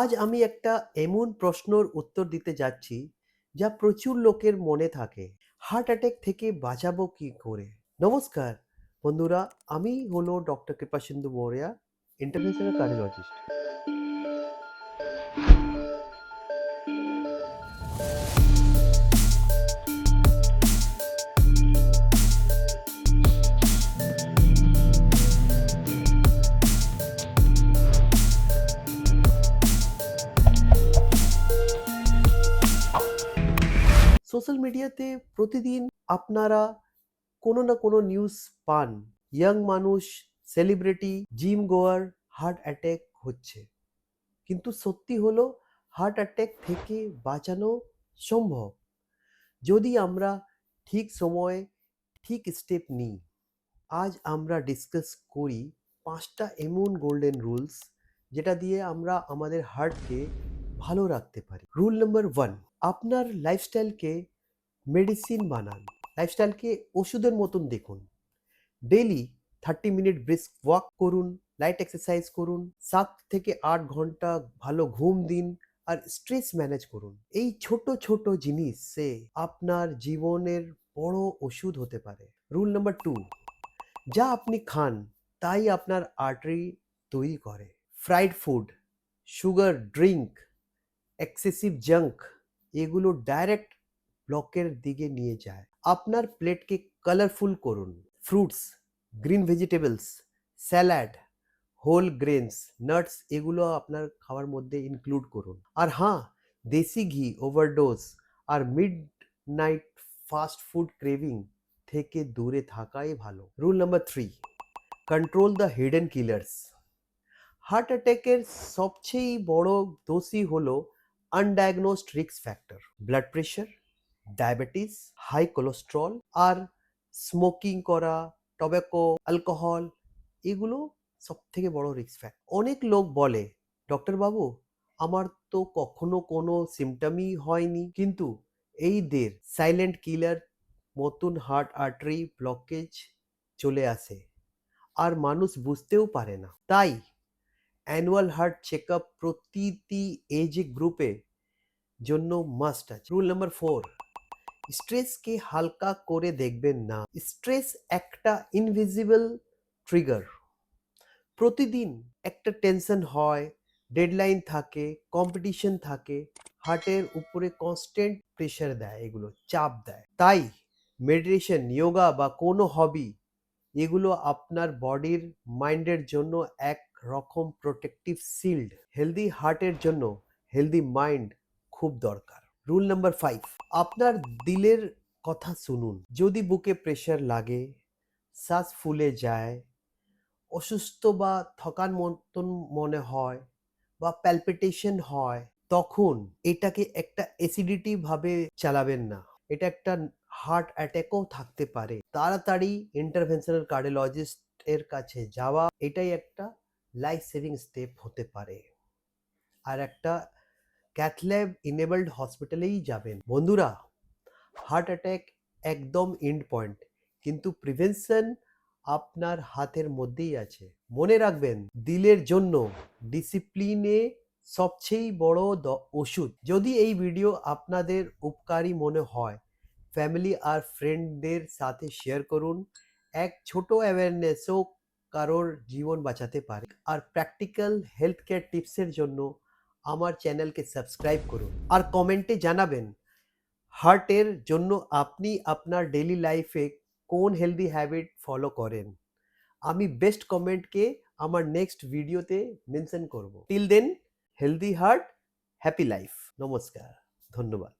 আজ আমি একটা এমন প্রশ্নর উত্তর দিতে যাচ্ছি যা প্রচুর লোকের মনে থাকে। হার্ট অ্যাটাক থেকে বাঁচাবো কি করে? নমস্কার, বন্ধুরা, আমি হলো doctor Kripasindhu Maurya international cardiologist social মিডিয়াতে প্রতিদিন আপনারা কোনো না কোনো নিউজ পান। ইয়াং মানুষ, celebrity, gym goer heart attack হচ্ছে। কিন্তু সত্যি হলো, হার্ট অ্যাটাক থেকে বাঁচানো সম্ভব। যদি আমরা ঠিক সময়ে ঠিক স্টেপ নিই, আজ আমরা ডিসকাস করি পাঁচটা এমন গোল্ডেন রুলস, যেটা দিয়ে আমরা আমাদের হার্টকে ভালো রাখতে পারি। রুল নাম্বার ওয়ান আপনার লাইফস্টাইলকে মেডিসিন বানান। লাইফস্টাইলকে ওষুধের মতন দেখুন। Daily thirty minute brisk walk করুন লাইট এক্সারসাইজ করুন, সাত থেকে আট ঘণ্টা ভালো ঘুম দিন আর স্ট্রেস ম্যানেজ করুন। এই ছোট ছোট জিনিস আপনার জীবনের বড় ওষুধ হতে পারে। রুল নাম্বার টু যা আপনি খান তাই আপনার আর্টারি তৈরি করে। Fried food sugar drink excessive junk এগুলো ডাইরেক্ট ব্লকের দিকে নিয়ে যায়। আপনার প্লেটকে কালারফুল করুন। Fruits green vegetables salad whole grains nuts এগুলো আপনার খাওয়ার মধ্যে ইনক্লুড করুন। আর হ্যাঁ দেশি ঘি ওভারডোজ আর midnight fast food craving থেকে দূরে থাকাই ভালো। Rule number three control the hidden killers heart অ্যাটাকের সবচেয়ে বড় দোষী হলো undiagnosed risk factor blood pressure diabetes high cholesterol আর স্মোকিং করা টব্যাকো অ্যালকোহল এগুলো সব থেকে বড় রিস্ক ফ্যাক্টর অনেক লোক বলে ডক্টর বাবু, আমার তো কখনো কোনো সিমটমই হয়নি। কিন্তু এই দের সাইলেন্ট কিলার মতন হার্ট আর্টারি ব্লকেজ চলে আসে। আর মানুষ বুঝতেও পারে না। তাই অ্যানুয়াল হার্ট চেক আপ প্রতিটি এজ গ্রুপে জন্য মাস্ট আছে। রুল নাম্বার ফোর স্ট্রেসকে হালকা করে দেখবেন না। স্ট্রেস একটা ইনভিজিবল ট্রিগার প্রতিদিন একটা টেনশন হয় ডেডলাইন থাকে কম্পিটিশন থাকে হার্টের উপরে কনস্ট্যান্ট প্রেশার দেয়, এগুলো চাপ দেয়। তাই মেডিটেশন যোগা বা কোনো হবি এগুলো আপনার বডির মাইন্ডের জন্য এক রকম প্রোটেক্টিভ শিল্ড হেলদি হার্টের জন্য হেলদি মাইন্ড খুব দরকার। রুল নাম্বার ফাইভ আপনার দিলের কথা শুনুন। যদি বুকে প্রেশার লাগে, শ্বাস ফুলে যায়, অসুস্থ বা থকান মতন মনে হয় বা প্যালপিটেশন হয়, তখন এটাকে একটা অ্যাসিডিটি ভাবে চালাবেন না। এটা একটা হার্ট অ্যাটাকও থাকতে পারে। তাড়াতাড়ি ইন্টারভেনশনাল কার্ডিওলজিস্ট এর কাছে যাওয়া, এটাই একটা লাইফ সেভিং স্টেপ হতে পারে। আর একটা ক্যাথল্যাব ইনেবলড হসপিটালেই যাবেন। বন্ধুরা হার্ট অ্যাটাক একদম এন্ড পয়েন্ট কিন্তু প্রিভেনশন আপনার হাতের মধ্যেই আছে। মনে রাখবেন, দিলের জন্য ডিসিপ্লিনে সবচেয়ে বড় ওষুধ। যদি এই ভিডিও আপনাদের উপকারী মনে হয় ফ্যামিলি আর ফ্রেন্ডদের সাথে শেয়ার করুন। এক ছোট অ্যাওয়ারনেসও কারোর জীবন বাঁচাতে পারে। আর প্র্যাকটিক্যাল হেলথ কেয়ার টিপসের জন্য আমার চ্যানেলকে সাবস্ক্রাইব করুন। আর কমেন্টে জানাবেন হার্টের জন্য আপনি আপনার ডেইলি লাইফে কোন হেলদি হ্যাবিট ফলো করেন? আমি বেস্ট কমেন্টকে আমার নেক্সট ভিডিওতে মেনশন করব। Till then healthy heart happy life নমস্কার, ধন্যবাদ।